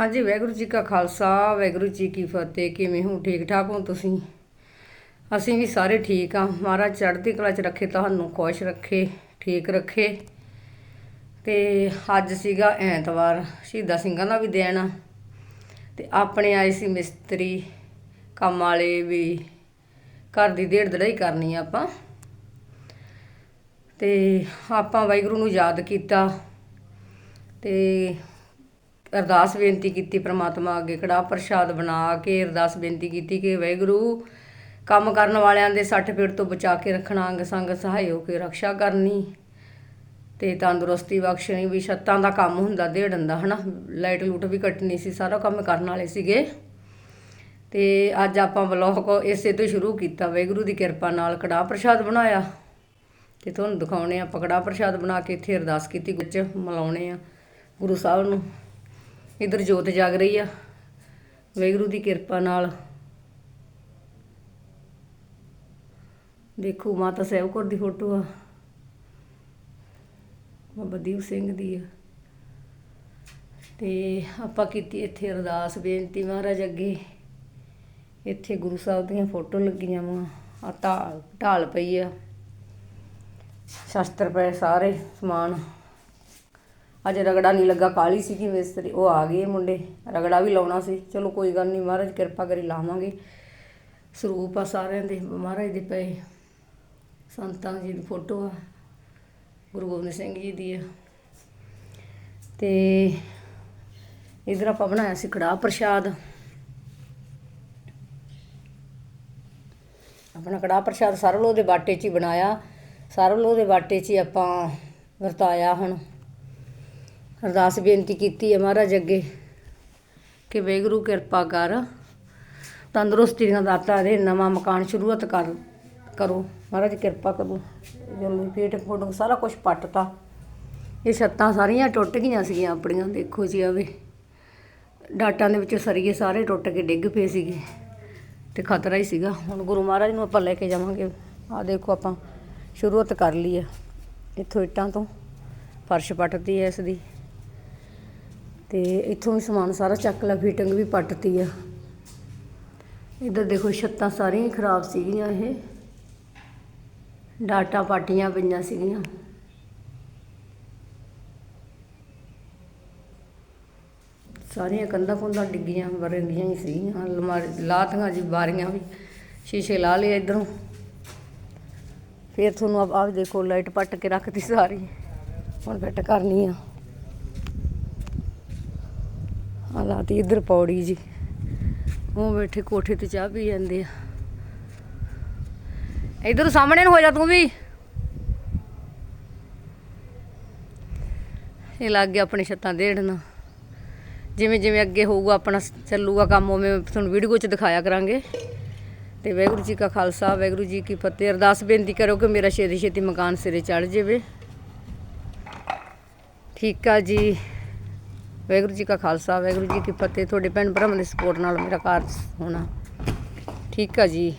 ਹਾਂਜੀ, ਵਾਹਿਗੁਰੂ ਜੀ ਕਾ ਖਾਲਸਾ, ਵਾਹਿਗੁਰੂ ਜੀ ਕੀ ਫਤਿਹ। ਕਿਵੇਂ ਹੋ? ਠੀਕ ਠਾਕ ਹੋ ਤੁਸੀਂ? ਅਸੀਂ ਵੀ ਸਾਰੇ ਠੀਕ ਆ। ਮਹਾਰਾਜ ਚੜ੍ਹਦੀ ਕਲਾ 'ਚ ਰੱਖੇ, ਤੁਹਾਨੂੰ ਖੁਸ਼ ਰੱਖੇ, ਠੀਕ ਰੱਖੇ। ਤੇ ਅੱਜ ਸੀਗਾ ਐਤਵਾਰ, ਸ਼ਹੀਦਾਂ ਸਿੰਘਾਂ ਦਾ ਵੀ ਦਿਨ ਆ। ਤੇ ਆਪਣੇ ਆਏ ਸੀ ਮਿਸਤਰੀ, ਕੰਮ ਵਾਲੇ ਵੀ, ਘਰ ਦੀ ਢੇੜ ਦੜਾਈ ਕਰਨੀ ਆ ਆਪਾਂ। ਤੇ ਆਪਾਂ ਵਾਹਿਗੁਰੂ ਨੂੰ ਯਾਦ ਕੀਤਾ। ਤੇ ਅਰਦਾਸ ਬੇਨਤੀ ਕੀਤੀ, ਪ੍ਰਮਾਤਮਾ ਅੱਗੇ ਕੜਾ ਪ੍ਰਸ਼ਾਦ ਬਣਾ ਕੇ ਅਰਦਾਸ ਬੇਨਤੀ ਕੀਤੀ ਕਿ ਵਾਹਿਗੁਰੂ, ਕੰਮ ਕਰਨ ਵਾਲਿਆਂ ਦੇ ਸੱਠ ਪੇਟ ਤੋਂ ਬਚਾ ਕੇ ਰੱਖਣਾ, ਅੰਗ ਸੰਗ ਸਹਾਇ ਹੋ ਕੇ ਰੱਖਿਆ ਕਰਨੀ ਤੇ ਤੰਦਰੁਸਤੀ ਬਖਸ਼ਣੀ ਵੀ ਛੱਤਾਂ ਦਾ ਕੰਮ ਹੁੰਦਾ ਦੇੜਨ ਦਾ, ਹਨਾ? ਲਾਈਟ ਲੂਟ ਵੀ ਕੱਟਣੀ ਸੀ, ਸਾਰਾ ਕੰਮ ਕਰਨ ਵਾਲੇ ਸੀਗੇ। ਤੇ ਅੱਜ ਆਪਾਂ ਵਲੌਗ ਇਸੇ ਤੋਂ ਸ਼ੁਰੂ ਕੀਤਾ, ਵਾਹਿਗੁਰੂ ਦੀ ਕਿਰਪਾ ਨਾਲ ਕੜਾ ਪ੍ਰਸ਼ਾਦ ਬਣਾਇਆ। ਤੇ ਤੁਹਾਨੂੰ ਦਿਖਾਉਣੇ ਆ ਪਕੜਾ ਪ੍ਰਸ਼ਾਦ ਬਣਾ ਕੇ ਇੱਥੇ ਅਰਦਾਸ ਕੀਤੀ, ਗੁੱਚ ਮਿਲਾਉਣੇ ਆ ਗੁਰੂ ਸਾਹਿਬ ਨੂੰ। ਇਧਰ ਜੋਤ ਜਾਗ ਰਹੀ ਆ। ਵਾਹਿਗੁਰੂ ਦੀ ਕਿਰਪਾ ਨਾਲ। ਦੇਖੋ, ਮਾਤਾ ਸਾਹਿਬ ਕੌਰ ਦੀ ਫੋਟੋ ਆ। ਬਾਬਾ ਦੀਪ ਸਿੰਘ ਦੀ ਆ। ਤੇ ਆਪਾਂ ਕੀਤੀ ਇੱਥੇ ਅਰਦਾਸ ਬੇਨਤੀ ਮਹਾਰਾਜ ਅੱਗੇ। ਇੱਥੇ ਗੁਰੂ ਸਾਹਿਬ ਦੀਆਂ ਫੋਟੋ ਲੱਗੀਆਂ ਵਾ। ਆ ਢਾਲ ਢਾਲ ਪਈ ਆ। ਸ਼ਸਤਰ ਪਏ ਸਾਰੇ ਸਮਾਨ। ਅਜੇ ਰਗੜਾ ਨਹੀਂ ਲੱਗਾ ਕਾਲੀ ਸੀਗੀ ਮਿਸਤਰੀ, ਉਹ ਆ ਗਏ ਮੁੰਡੇ, ਰਗੜਾ ਵੀ ਲਾਉਣਾ ਸੀ। ਚਲੋ ਕੋਈ ਗੱਲ ਨਹੀਂ, ਮਹਾਰਾਜ ਕਿਰਪਾ ਕਰੀ ਲਾਵਾਂਗੇ। ਸਰੂਪ ਆ ਸਾਰਿਆਂ ਦੇ, ਮਹਾਰਾਜ ਦੇ ਪਏ। ਸੰਤਾਂ ਜੀ ਦੀ ਫੋਟੋ ਆ, ਗੁਰੂ ਗੋਬਿੰਦ ਸਿੰਘ ਜੀ ਦੀ ਆ। ਤੇ ਇਧਰ ਆਪਾਂ ਬਣਾਇਆ ਸੀ ਕੜਾਹ ਪ੍ਰਸ਼ਾਦ। ਆਪਣਾ ਕੜਾਹ ਪ੍ਰਸ਼ਾਦ ਸਰਵਲੋ ਦੇ ਬਾਟੇ 'ਚ ਹੀ ਬਣਾਇਆ। ਸਰਵਲੋ ਦੇ ਬਾਟੇ 'ਚ ਹੀ ਆਪਾਂ ਵਰਤਾਇਆ ਹੁਣ। ਅਰਦਾਸ ਬੇਨਤੀ ਕੀਤੀ ਹੈ ਮਹਾਰਾਜ ਅੱਗੇ ਕਿ ਵਾਹਿਗੁਰੂ ਕਿਰਪਾ ਕਰ, ਤੰਦਰੁਸਤੀ ਦੀਆਂ ਦਾਤਾਂ ਦੇ ਨਵਾਂ ਮਕਾਨ ਸ਼ੁਰੂਆਤ ਕਰ, ਕਰੋ। ਮਹਾਰਾਜ ਕਿਰਪਾ ਕਰੋ। ਜਲਦੀ ਪੇਟ ਫੋਟੋ ਸਾਰਾ ਕੁਝ ਪੱਟਤਾ। ਇਹ ਛੱਤਾਂ ਸਾਰੀਆਂ ਟੁੱਟ ਗਈਆਂ ਸੀਗੀਆਂ ਆਪਣੀਆਂ, ਦੇਖੋ ਜੀ ਆਵੇ ਡਾਟਾਂ ਦੇ ਵਿੱਚੋਂ ਸਰੀਏ ਸਾਰੇ ਟੁੱਟ ਕੇ ਡਿੱਗ ਪਏ ਸੀਗੇ। ਤੇ ਖਤਰਾ ਹੀ ਸੀਗਾ। ਹੁਣ ਗੁਰੂ ਮਹਾਰਾਜ ਨੂੰ ਆਪਾਂ ਲੈ ਕੇ ਜਾਵਾਂਗੇ। ਆ ਦੇਖੋ ਆਪਾਂ, ਸ਼ੁਰੂਆਤ ਕਰ ਲਈ ਆ ਇੱਥੋਂ ਇੱਟਾਂ ਤੋਂ ਫਰਸ਼ ਪੱਟਦੀ ਐ ਇਸ ਦੀ। ਤੇ ਇੱਥੋਂ ਵੀ ਸਮਾਨ ਸਾਰਾ ਚੱਕ ਲਿਆ ਫਿਟਿੰਗ ਵੀ ਪੱਟਤੀ ਆ। ਇੱਧਰ ਦੇਖੋ ਛੱਤਾਂ ਸਾਰੀਆਂ ਹੀ ਖਰਾਬ ਸੀਗੀਆਂ ਇਹ। ਡਾਟਾ ਪਾਟੀਆਂ ਪਈਆਂ ਸੀਗੀਆਂ। ਸਾਰੀਆਂ ਕੰਧਾਂ ਕੁੰਧਾਂ ਡਿੱਗੀਆਂ, ਵਰੰਗੀਆਂ ਹੀ ਸੀਗੀਆਂ, ਅਲਮਾਰੀ ਲਾਤੀਆਂ ਜੀ ਬਾਰੀਆਂ ਵੀ। ਸ਼ੀਸ਼ੇ ਲਾ ਲਏ ਇਧਰੋਂ। ਫਿਰ ਤੁਹਾਨੂੰ ਆਪ ਆਹ ਦੇਖੋ, ਲਾਈਟ ਪੱਟ ਕੇ ਰੱਖਤੀ ਸਾਰੀ। ਹੁਣ ਫਿੱਟ ਕਰਨੀ ਆ। ਆ ਇੱਧਰ ਪੌੜੀ ਜੀ। ਉਹ ਬੈਠੇ ਕੋਠੇ ਤੇ ਚਾਹ ਪੀ ਜਾਂਦੇ ਆ। ਇਧਰ ਸਾਹਮਣੇ ਨੂੰ ਹੋ ਜਾ ਤੂੰ ਵੀ। ਇਹ ਲੱਗ ਗਿਆ ਆਪਣੇ ਛੱਤਾਂ ਦੇੜਨਾ। ਜਿਵੇਂ ਜਿਵੇਂ ਅੱਗੇ ਹੋਊਗਾ ਆਪਣਾ ਚੱਲੂਗਾ ਕੰਮ, ਉਵੇਂ ਤੁਹਾਨੂੰ ਵੀਡੀਓ 'ਚ ਦਿਖਾਇਆ ਕਰਾਂਗੇ। ਤੇ ਵਾਹਿਗੁਰੂ ਜੀ ਕਾ ਖਾਲਸਾ, ਵਾਹਿਗੁਰੂ ਜੀ ਕੀ ਫਤਿਹ। ਅਰਦਾਸ ਬੇਨਤੀ ਕਰੋ ਕਿ ਮੇਰਾ ਛੇਤੀ ਛੇਤੀ ਮਕਾਨ ਸਿਰੇ ਚੜ ਜਾਵੇ। ਠੀਕ ਆ ਜੀ। ਵਾਹਿਗੁਰੂ ਜੀ ਕਾ ਖਾਲਸਾ, ਵਾਹਿਗੁਰੂ ਜੀ ਕੀ ਫਤਿਹ। ਤੁਹਾਡੇ ਭੈਣ ਭਰਾਵਾਂ ਦੀ ਸਪੋਰਟ ਨਾਲ ਮੇਰਾ ਕਾਰਜ ਹੋਣਾ। ਠੀਕ ਆ ਜੀ।